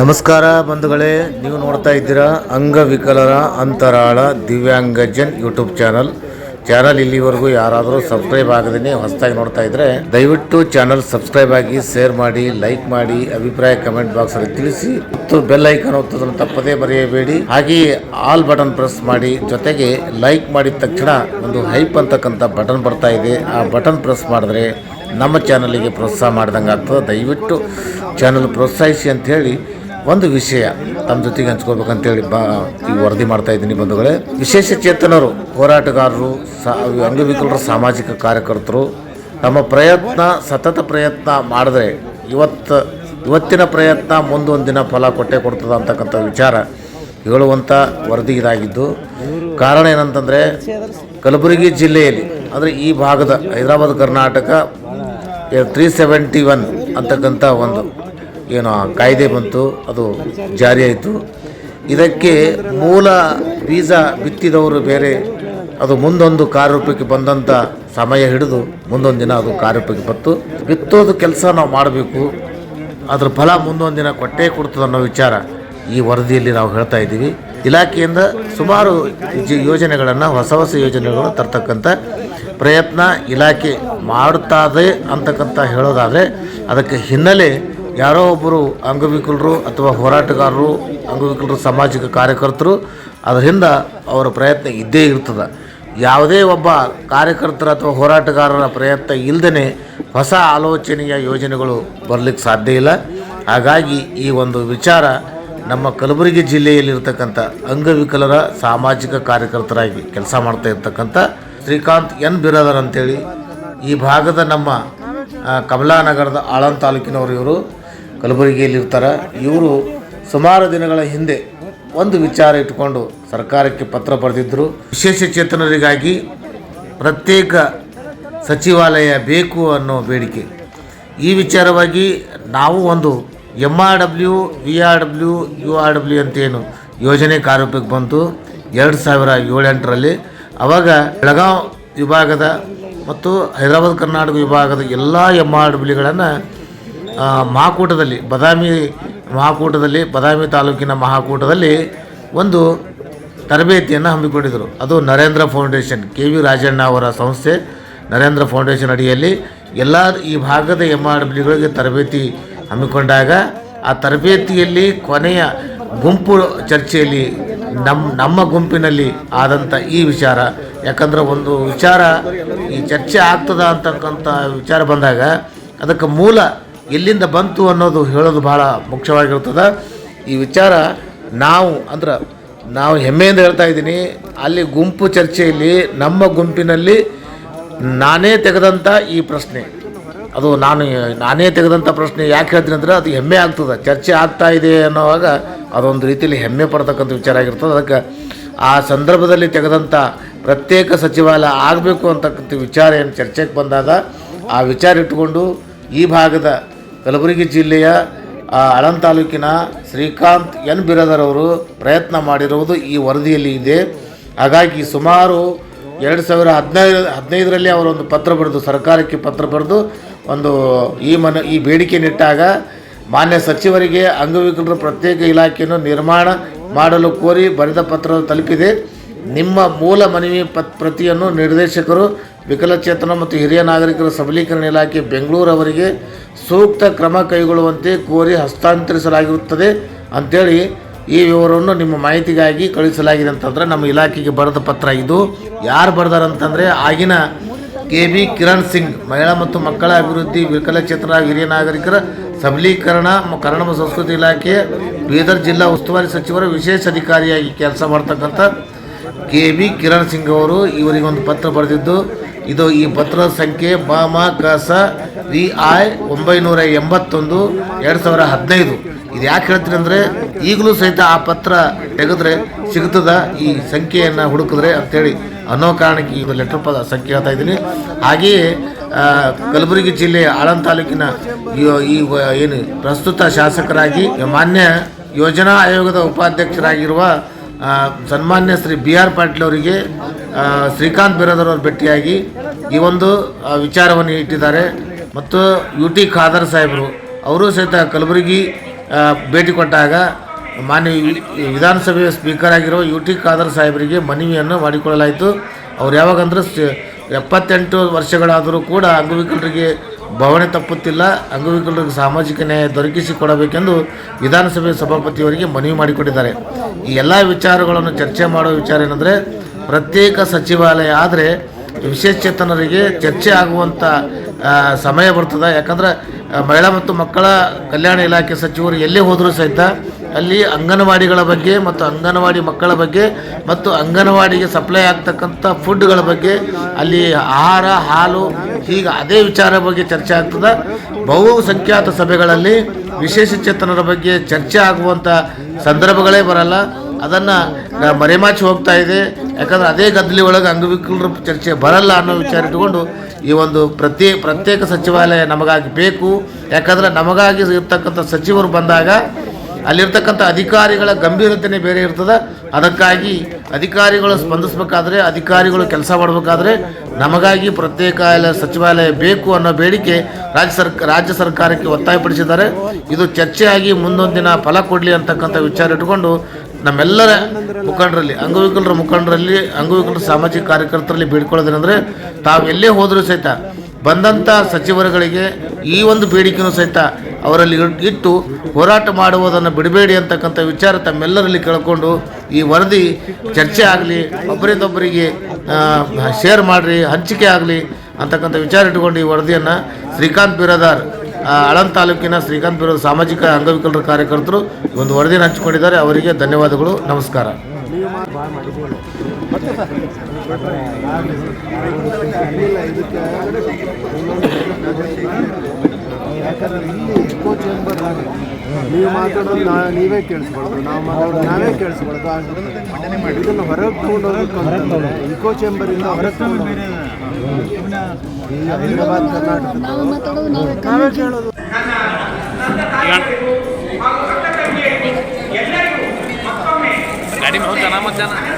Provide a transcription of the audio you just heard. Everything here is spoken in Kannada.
ನಮಸ್ಕಾರ ಬಂಧುಗಳೇ, ನೀವು ನೋಡ್ತಾ ಇದ್ದೀರಾ ಅಂಗವಿಕಲರ ಅಂತರಾಳ ದಿವ್ಯಾಂಗಜನ್ ಯೂಟ್ಯೂಬ್ ಚಾನಲ್. ಚಾನಲ್ ಇಲ್ಲಿವರೆಗೂ ಯಾರಾದರೂ ಸಬ್ಸ್ಕ್ರೈಬ್ ಆಗದೇ ಹೊಸದಾಗಿ ನೋಡ್ತಾ ಇದ್ರೆ, ದಯವಿಟ್ಟು ಚಾನಲ್ ಸಬ್ಸ್ಕ್ರೈಬ್ ಆಗಿ, ಶೇರ್ ಮಾಡಿ, ಲೈಕ್ ಮಾಡಿ, ಅಭಿಪ್ರಾಯ ಕಮೆಂಟ್ ಬಾಕ್ಸ್ ಅಲ್ಲಿ ತಿಳಿಸಿ, ಮತ್ತು ಬೆಲ್ ಐಕಾನ್ ಒತ್ತೋದನ್ನು ತಪ್ಪದೇ ಬರೆಯಬೇಡಿ ಹಾಗೆ ಆಲ್ ಬಟನ್ ಪ್ರೆಸ್ ಮಾಡಿ, ಜೊತೆಗೆ ಲೈಕ್ ಮಾಡಿದ ತಕ್ಷಣ ಒಂದು ಹೈಪ್ ಅಂತಕ್ಕಂಥ ಬಟನ್ ಬರ್ತಾ ಇದೆ. ಆ ಬಟನ್ ಪ್ರೆಸ್ ಮಾಡಿದ್ರೆ ನಮ್ಮ ಚಾನಲಿಗೆ ಪ್ರೋತ್ಸಾಹ ಮಾಡ್ದಂಗೆ ಆಗ್ತದೆ ದಯವಿಟ್ಟು ಚಾನಲ್ ಪ್ರೋತ್ಸಾಹಿಸಿ ಅಂತ ಹೇಳಿ ಒಂದು ವಿಷಯ ತಮ್ಮ ಜೊತೆಗೆ ಹಂಚ್ಕೋಬೇಕಂತೇಳಿ ಬಾ, ಈ ವರದಿ ಮಾಡ್ತಾ ಇದ್ದೀನಿ ಬಂಧುಗಳೇ. ವಿಶೇಷ ಚೇತನರು, ಹೋರಾಟಗಾರರು, ಸಾ, ಅಂಗವಿಕಲರ, ಸಾಮಾಜಿಕ ಕಾರ್ಯಕರ್ತರು ತಮ್ಮ ಪ್ರಯತ್ನ, ಸತತ ಪ್ರಯತ್ನ ಮಾಡಿದ್ರೆ ಇವತ್ತು, ಇವತ್ತಿನ ಪ್ರಯತ್ನ ಮುಂದೊಂದು ದಿನ ಫಲ ಕೊಟ್ಟೆ ಕೊಡ್ತದ ಅಂತಕ್ಕಂಥ ವಿಚಾರ ಹೇಳುವಂಥ ವರದಿ ಇದಾಗಿದ್ದು, ಕಾರಣ ಏನಂತಂದರೆ ಕಲಬುರಗಿ ಜಿಲ್ಲೆಯಲ್ಲಿ, ಅಂದರೆ ಈ ಭಾಗದ Hyderabad, Karnataka three seventy one ಅಂತಕ್ಕಂಥ ಒಂದು ಏನು ಕಾಯ್ದೆ ಬಂತು, ಅದು ಜಾರಿಯಾಯಿತು ಇದಕ್ಕೆ ಮೂಲ ಬೀಜ ಬಿತ್ತಿದವರು ಬೇರೆ. ಅದು ಮುಂದೊಂದು ಕಾರ್ಯರೂಪಕ್ಕೆ ಬಂದಂಥ ಸಮಯ ಹಿಡಿದು ಮುಂದೊಂದು ದಿನ ಅದು ಕಾರ್ಯರೂಪಕ್ಕೆ ಬಂತು. ಬಿತ್ತೋದು ಕೆಲಸ ನಾವು ಮಾಡಬೇಕು. ಅದ್ರ ಫಲ ಮುಂದೊಂದು ದಿನ ಕೊಟ್ಟೇ ಕೊಡ್ತದೆ ಅನ್ನೋ ವಿಚಾರ ಈ ವರದಿಯಲ್ಲಿ ನಾವು ಹೇಳ್ತಾ ಇದ್ದೀವಿ. ಇಲಾಖೆಯಿಂದ ಸುಮಾರು ಯೋಜನೆಗಳನ್ನು, ಹೊಸ ಹೊಸ ಯೋಜನೆಗಳನ್ನು ತರ್ತಕ್ಕಂಥ ಪ್ರಯತ್ನ ಇಲಾಖೆ ಮಾಡುತ್ತಾದೆ ಅಂತಕ್ಕಂಥ ಹೇಳೋದಾದರೆ, ಅದಕ್ಕೆ ಹಿನ್ನೆಲೆ ಯಾರೋ ಒಬ್ಬರು ಅಂಗವಿಕಲರು ಅಥವಾ ಹೋರಾಟಗಾರರು, ಅಂಗವಿಕಲರು ಸಾಮಾಜಿಕ ಕಾರ್ಯಕರ್ತರು, ಅದರಿಂದ ಅವರ ಪ್ರಯತ್ನ ಇದ್ದೇ ಇರ್ತದೆ. ಯಾವುದೇ ಒಬ್ಬ ಕಾರ್ಯಕರ್ತರ ಅಥವಾ ಹೋರಾಟಗಾರರ ಪ್ರಯತ್ನ ಇಲ್ಲದೇ ಹೊಸ ಆಲೋಚನೆಯ ಯೋಜನೆಗಳು ಬರಲಿಕ್ಕೆ ಸಾಧ್ಯ ಇಲ್ಲ. ಹಾಗಾಗಿ ಈ ಒಂದು ವಿಚಾರ ನಮ್ಮ ಕಲಬುರಗಿ ಜಿಲ್ಲೆಯಲ್ಲಿರ್ತಕ್ಕಂಥ ಅಂಗವಿಕಲರ ಸಾಮಾಜಿಕ ಕಾರ್ಯಕರ್ತರಾಗಿ ಕೆಲಸ ಮಾಡ್ತಾ ಇರ್ತಕ್ಕಂಥ ಶ್ರೀಕಾಂತ್ ಎನ್ ಬಿರಾದರ್ ಅಂತೇಳಿ, ಈ ಭಾಗದ ನಮ್ಮ ಕಮಲಾನಗರದ ಆಳನ್ ತಾಲೂಕಿನವರು ಇವರು. ಕಲಬುರಗಿಯಲ್ಲಿ ಇರ್ತಾರೆ ಇವರು ಸುಮಾರು ದಿನಗಳ ಹಿಂದೆ ಒಂದು ವಿಚಾರ ಇಟ್ಟುಕೊಂಡು ಸರ್ಕಾರಕ್ಕೆ ಪತ್ರ ಬರೆದಿದ್ದರು ವಿಶೇಷ ಚೇತನರಿಗಾಗಿ ಪ್ರತ್ಯೇಕ ಸಚಿವಾಲಯ ಬೇಕು ಅನ್ನೋ ಬೇಡಿಕೆ. ಈ ವಿಚಾರವಾಗಿ ನಾವು ಒಂದು M R W, V R W, U R W ಅಂತೇನು ಯೋಜನೆ ಕಾರ್ಯರೂಪಕ್ಕೆ ಬಂತು ಎರಡು ಸಾವಿರ ಏಳೆಂಟರಲ್ಲಿ. ಆವಾಗ ಬೆಳಗಾವಿ ವಿಭಾಗದ ಮತ್ತು ಹೈದರಾಬಾದ್ ಕರ್ನಾಟಕ ವಿಭಾಗದ ಎಲ್ಲ ಎಂ ಆರ್ ಡಬ್ಲ್ಯೂಗಳನ್ನು ಮಹಾಕೂಟದಲ್ಲಿ, ಬದಾಮಿ ಮಹಾಕೂಟದಲ್ಲಿ, ಬದಾಮಿ ತಾಲೂಕಿನ ಮಹಾಕೂಟದಲ್ಲಿ ಒಂದು ತರಬೇತಿಯನ್ನು ಹಮ್ಮಿಕೊಂಡಿದ್ದರು. ಅದು Narendra foundation K V Rajanna ಅವರ ಸಂಸ್ಥೆ, ನರೇಂದ್ರ ಫೌಂಡೇಶನ್ ಅಡಿಯಲ್ಲಿ ಎಲ್ಲ ಈ ಭಾಗದ ಎಂ ಆರ್ ಡಬ್ಲ್ಯೂಗಳಿಗೆ ತರಬೇತಿ ಹಮ್ಮಿಕೊಂಡಾಗ ಆ ತರಬೇತಿಯಲ್ಲಿ ಕೊನೆಯ ಗುಂಪು ಚರ್ಚೆಯಲ್ಲಿ ನಮ್ಮ ನಮ್ಮ ಗುಂಪಿನಲ್ಲಿ ಆದಂಥ ಈ ವಿಚಾರ. ಯಾಕಂದ್ರೆ ಒಂದು ವಿಚಾರ ಈ ಚರ್ಚೆ ಆಗ್ತದ ಅಂತಕ್ಕಂಥ ವಿಚಾರ ಬಂದಾಗ ಅದಕ್ಕೆ ಮೂಲ ಎಲ್ಲಿಂದ ಬಂತು ಅನ್ನೋದು ಹೇಳೋದು ಭಾಳ ಮುಖ್ಯವಾಗಿರ್ತದೆ. ಈ ವಿಚಾರ ನಾವು ಅಂದ್ರೆ ನಾವು ಹೆಮ್ಮೆಯಿಂದ ಹೇಳ್ತಾ ಇದ್ದೀನಿ. ಅಲ್ಲಿ ಗುಂಪು ಚರ್ಚೆಯಲ್ಲಿ, ನಮ್ಮ ಗುಂಪಿನಲ್ಲಿ ನಾನೇ ತೆಗೆದಂಥ ಈ ಪ್ರಶ್ನೆ. ಅದು ನಾನು, ನಾನೇ ತೆಗೆದಂಥ ಪ್ರಶ್ನೆ ಯಾಕೆ ಹೇಳ್ತೀನಿ ಅಂದರೆ ಅದು ಹೆಮ್ಮೆ ಆಗ್ತದೆ. ಚರ್ಚೆ ಆಗ್ತಾ ಇದೆ ಅನ್ನೋವಾಗ ಅದೊಂದು ರೀತಿಯಲ್ಲಿ ಹೆಮ್ಮೆ ಪಡ್ತಕ್ಕಂಥ ವಿಚಾರ ಆಗಿರ್ತದೆ. ಅದಕ್ಕೆ ಆ ಸಂದರ್ಭದಲ್ಲಿ ತೆಗೆದಂಥ ಪ್ರತ್ಯೇಕ ಸಚಿವಾಲಯ ಆಗಬೇಕು ಅಂತಕ್ಕಂಥ ವಿಚಾರ ಏನು ಚರ್ಚೆಗೆ ಬಂದಾಗ ಆ ವಿಚಾರ ಇಟ್ಟುಕೊಂಡು ಈ ಭಾಗದ ಕಲಬುರಗಿ ಜಿಲ್ಲೆಯ ಆಳಂದ್ ತಾಲೂಕಿನ ಶ್ರೀಕಾಂತ್ ಎನ್ ಬಿರಾದರ್ ಅವರು ಪ್ರಯತ್ನ ಮಾಡಿರುವುದು ಈ ವರದಿಯಲ್ಲಿ ಇದೆ. ಹಾಗಾಗಿ ಸುಮಾರು ಎರಡು ಸಾವಿರ ಹದಿನೈದು, ಹದಿನೈದರಲ್ಲಿ ಅವರೊಂದು ಪತ್ರ ಬರೆದು, ಸರ್ಕಾರಕ್ಕೆ ಪತ್ರ ಬರೆದು, ಒಂದು ಈ ಮನ, ಈ ಬೇಡಿಕೆ ನಿಟ್ಟಾಗ ಮಾನ್ಯ ಸಚಿವರಿಗೆ ಅಂಗವಿಕಲರ ಪ್ರತ್ಯೇಕ ಇಲಾಖೆಯನ್ನು ನಿರ್ಮಾಣ ಮಾಡಲು ಕೋರಿ ಬರೆದ ಪತ್ರ ತಲುಪಿದೆ. ನಿಮ್ಮ ಮೂಲ ಮನವಿ ಪತ್, ಪ್ರತಿಯನ್ನು ನಿರ್ದೇಶಕರು ವಿಕಲಚೇತನ ಮತ್ತು ಹಿರಿಯ ನಾಗರಿಕರ ಸಬಲೀಕರಣ ಇಲಾಖೆ ಬೆಂಗಳೂರು ಅವರಿಗೆ ಸೂಕ್ತ ಕ್ರಮ ಕೈಗೊಳ್ಳುವಂತೆ ಕೋರಿ ಹಸ್ತಾಂತರಿಸಲಾಗಿರುತ್ತದೆ ಅಂಥೇಳಿ ಈ ವಿವರವನ್ನು ನಿಮ್ಮ ಮಾಹಿತಿಗಾಗಿ ಕಳುಹಿಸಲಾಗಿದೆ ಅಂತಂದ್ರೆ ನಮ್ಮ ಇಲಾಖೆಗೆ ಬರೆದ ಪತ್ರ ಇದು. ಯಾರು ಬರೆದಾರಂತಂದರೆ ಆಗಿನ ಕೆ ಬಿ ಕಿರಣ್ ಸಿಂಗ್, ಮಹಿಳಾ ಮತ್ತು ಮಕ್ಕಳ ಅಭಿವೃದ್ಧಿ ವಿಕಲಚೇತನ ಹಿರಿಯ ನಾಗರಿಕರ ಸಬಲೀಕರಣ ಕನ್ನಡ ಮತ್ತು ಸಂಸ್ಕೃತಿ ಇಲಾಖೆ ಬೀದರ್ ಜಿಲ್ಲಾ ಉಸ್ತುವಾರಿ ಸಚಿವರ ವಿಶೇಷ ಅಧಿಕಾರಿಯಾಗಿ ಕೆಲಸ ಮಾಡ್ತಕ್ಕಂಥ ಕೆ ಬಿ ಕಿರಣ್ ಸಿಂಗ್ ಅವರು ಇವರಿಗೆ ಒಂದು ಪತ್ರ ಬರೆದಿದ್ದು, ಇದು ಈ ಪತ್ರದ ಸಂಖ್ಯೆ ಮಾಮ ಕಸ ವಿ ಐ ಒಂಬೈನೂರ ಎಂಬತ್ತೊಂದು, ಎರಡು ಸಾವಿರ ಹದಿನೈದು. ಇದು ಯಾಕೆ ಹೇಳ್ತೀನಿ ಅಂದರೆ, ಈಗಲೂ ಸಹಿತ ಆ ಪತ್ರ ತೆಗೆದ್ರೆ ಸಿಗ್ತದ, ಈ ಸಂಖ್ಯೆಯನ್ನು ಹುಡುಕಿದ್ರೆ ಅಂತೇಳಿ ಅನ್ನೋ ಕಾರಣಕ್ಕೆ ಈ ಲೆಟರ್ ಪದ ಸಂಖ್ಯೆ ಹೇಳ್ತಾ ಇದ್ದೀನಿ. ಹಾಗೆಯೇ ಕಲಬುರಗಿ ಜಿಲ್ಲೆ ಆಳಂದ ತಾಲೂಕಿನ ಈ- ಏನು ಪ್ರಸ್ತುತ ಶಾಸಕರಾಗಿ ಮಾನ್ಯ ಯೋಜನಾ ಆಯೋಗದ ಉಪಾಧ್ಯಕ್ಷರಾಗಿರುವ ಸನ್ಮಾನ್ಯ ಶ್ರೀ ಬಿ ಆರ್ ಪಾಟೀಲ್ ಅವರಿಗೆ ಶ್ರೀಕಾಂತ್ ಬಿರಾದರ್ ಅವರು ಭೇಟಿಯಾಗಿ ಈ ಒಂದು ವಿಚಾರವನ್ನು ಇಟ್ಟಿದ್ದಾರೆ. ಮತ್ತು ಯು ಟಿ ಖಾದರ್ ಸಾಹೇಬರು, ಅವರು ಸಹಿತ ಕಲಬುರಗಿ ಭೇಟಿ ಕೊಟ್ಟಾಗ ಮಾನ್ಯ ವಿಧಾನಸಭೆಯ ಸ್ಪೀಕರ್ ಆಗಿರೋ ಯು ಟಿ ಖಾದರ್ ಸಾಹೇಬರಿಗೆ ಮನವಿಯನ್ನು ಮಾಡಿಕೊಳ್ಳಲಾಯಿತು. ಅವ್ರು ಯಾವಾಗಂದ್ರೆ ಎಪ್ಪತ್ತೆಂಟು ವರ್ಷಗಳಾದರೂ ಕೂಡ ಅಂಗವಿಕಲರಿಗೆ ಭವನೆ ತಪ್ಪುತ್ತಿಲ್ಲ, ಅಂಗವಿಕಲರಿಗೆ ಸಾಮಾಜಿಕ ನ್ಯಾಯ ದೊರಕಿಸಿ ಕೊಡಬೇಕೆಂದು ವಿಧಾನಸಭೆ ಸಭಾಪತಿಯವರಿಗೆ ಮನವಿ ಮಾಡಿಕೊಟ್ಟಿದ್ದಾರೆ. ಈ ಎಲ್ಲ ವಿಚಾರಗಳನ್ನು ಚರ್ಚೆ ಮಾಡುವ ವಿಚಾರ ಏನಂದರೆ, ಪ್ರತ್ಯೇಕ ಸಚಿವಾಲಯ ಆದರೆ ವಿಶೇಷಚೇತನರಿಗೆ ಚರ್ಚೆ ಆಗುವಂಥ ಸಮಯ ಬರ್ತದೆ. ಯಾಕಂದ್ರೆ ಮಹಿಳಾ ಮತ್ತು ಮಕ್ಕಳ ಕಲ್ಯಾಣ ಇಲಾಖೆ ಸಚಿವರು ಎಲ್ಲೇ ಹೋದರೂ ಸಹಿತ ಅಲ್ಲಿ ಅಂಗನವಾಡಿಗಳ ಬಗ್ಗೆ ಮತ್ತು ಅಂಗನವಾಡಿ ಮಕ್ಕಳ ಬಗ್ಗೆ ಮತ್ತು ಅಂಗನವಾಡಿಗೆ ಸಪ್ಲೈ ಆಗ್ತಕ್ಕಂಥ ಫುಡ್ಗಳ ಬಗ್ಗೆ ಅಲ್ಲಿ ಆಹಾರ, ಹಾಲು ಹೀಗೆ ಅದೇ ವಿಚಾರ ಬಗ್ಗೆ ಚರ್ಚೆ ಆಗ್ತದೆ. ಬಹುಸಂಖ್ಯಾತ ಸಭೆಗಳಲ್ಲಿ ವಿಶೇಷಚೇತನರ ಬಗ್ಗೆ ಚರ್ಚೆ ಆಗುವಂಥ ಸಂದರ್ಭಗಳೇ ಬರಲ್ಲ. ಅದನ್ನು ಮರೆಮಾಚಿ ಹೋಗ್ತಾ ಇದೆ. ಯಾಕಂದ್ರೆ ಅದೇ ಗದ್ದಲಿ ಒಳಗೆ ಅಂಗವಿಕಲರ ಚರ್ಚೆ ಬರಲ್ಲ ಅನ್ನೋ ವಿಚಾರ ಇಟ್ಟುಕೊಂಡು ಈ ಒಂದು ಪ್ರತ್ಯೇ, ಪ್ರತ್ಯೇಕ ಸಚಿವಾಲಯ ನಮಗಾಗಿ ಬೇಕು. ಯಾಕಂದ್ರೆ ನಮಗಾಗಿ ಇರ್ತಕ್ಕಂಥ ಸಚಿವರು ಬಂದಾಗ ಅಲ್ಲಿರ್ತಕ್ಕಂಥ ಅಧಿಕಾರಿಗಳ ಗಂಭೀರತೆನೇ ಬೇರೆ ಇರ್ತದೆ. ಅದಕ್ಕಾಗಿ ಅಧಿಕಾರಿಗಳು ಸ್ಪಂದಿಸಬೇಕಾದ್ರೆ ಅಧಿಕಾರಿಗಳು ಕೆಲಸ ಮಾಡಬೇಕಾದ್ರೆ ನಮಗಾಗಿ ಪ್ರತ್ಯೇಕ ಸಚಿವಾಲಯ ಬೇಕು ಅನ್ನೋ ಬೇಡಿಕೆ ರಾಜ್ಯ ಸರ್ಕ, ರಾಜ್ಯ ಸರ್ಕಾರಕ್ಕೆ ಒತ್ತಾಯಪಡಿಸಿದ್ದಾರೆ. ಇದು ಚರ್ಚೆಯಾಗಿ ಮುಂದೊಂದು ದಿನ ಫಲ ಕೊಡಲಿ ಅಂತಕ್ಕಂಥ ವಿಚಾರ ಇಟ್ಕೊಂಡು ನಮ್ಮೆಲ್ಲರ ಮುಖಂಡರಲ್ಲಿ, ಅಂಗವಿಕಲರ ಮುಖಂಡರಲ್ಲಿ, ಅಂಗವಿಕಲರ ಸಾಮಾಜಿಕ ಕಾರ್ಯಕರ್ತರಲ್ಲಿ ಬೇಡ್ಕೊಳ್ಳೋದೇನೆಂದರೆ ತಾವು ಎಲ್ಲೇ ಹೋದರೂ ಸಹಿತ ಬಂದಂಥ ಸಚಿವರುಗಳಿಗೆ ಈ ಒಂದು ಬೇಡಿಕೆಯೂ ಸಹಿತ ಅವರಲ್ಲಿ ಇಟ್- ಇಟ್ಟು ಹೋರಾಟ ಮಾಡುವುದನ್ನು ಬಿಡಬೇಡಿ ಅಂತಕ್ಕಂಥ ವಿಚಾರ ತಮ್ಮೆಲ್ಲರಲ್ಲಿ ಕೇಳಿಕೊಂಡು ಈ ವರದಿ ಚರ್ಚೆ ಆಗಲಿ ಒಬ್ಬರಿಂದೊಬ್ಬರಿಗೆ ಶೇರ್ ಮಾಡಿರಿ, ಹಂಚಿಕೆ ಆಗಲಿ ಅಂತಕ್ಕಂಥ ವಿಚಾರ ಇಟ್ಟುಕೊಂಡು ಈ ವರದಿಯನ್ನು ಶ್ರೀಕಾಂತ್ ಬಿರಾದಾರ್ ಅಳಂತ ತಾಲೂಕಿನ ಶ್ರೀಕಾಂತ್ ಬಿರೋದ್ ಸಾಮಾಜಿಕ ಅಂಗವಿಕಲರ ಕಾರ್ಯಕರ್ತರು ಒಂದು ವರದಿಯನ್ನು ಹಂಚಿಕೊಂಡಿದ್ದಾರೆ. ಅವರಿಗೆ ಧನ್ಯವಾದಗಳು. ನಮಸ್ಕಾರ. ಯಾಕಂದ್ರೆ ಇಲ್ಲಿ ಎಕೋ ಚೇಂಬರ್ ನೀವು ಮಾತಾಡೋದು ನಾ ನೀವೇ ಕೇಳಿಸ್ಕೊಳ್ಳೋದು ನಾವು ಮಾತಾಡೋದು ನಾವೇ ಕೇಳಿಸ್ಕೊಳ್ಳೋದು ಆಗ್ಬಿಡುತ್ತೆ ಇದನ್ನು ಹೊರಗೆ ತಗೊಂಡೋಗ್ರೆ ಇಕೋ ಚೇಂಬರಿಂದ ಹೊರಗೆ ತಗೊಂಡು ಹೈದರಾಬಾದ್ ಕರ್ನಾಟಕ ನಾವು ಮಾತಾಡೋದು ನಾವೇ ನಾವೇ ಕೇಳೋದು ಗಾಡಿ ಹೋಗ್ತಾನ ಮಧ್ಯಾಹ್ನ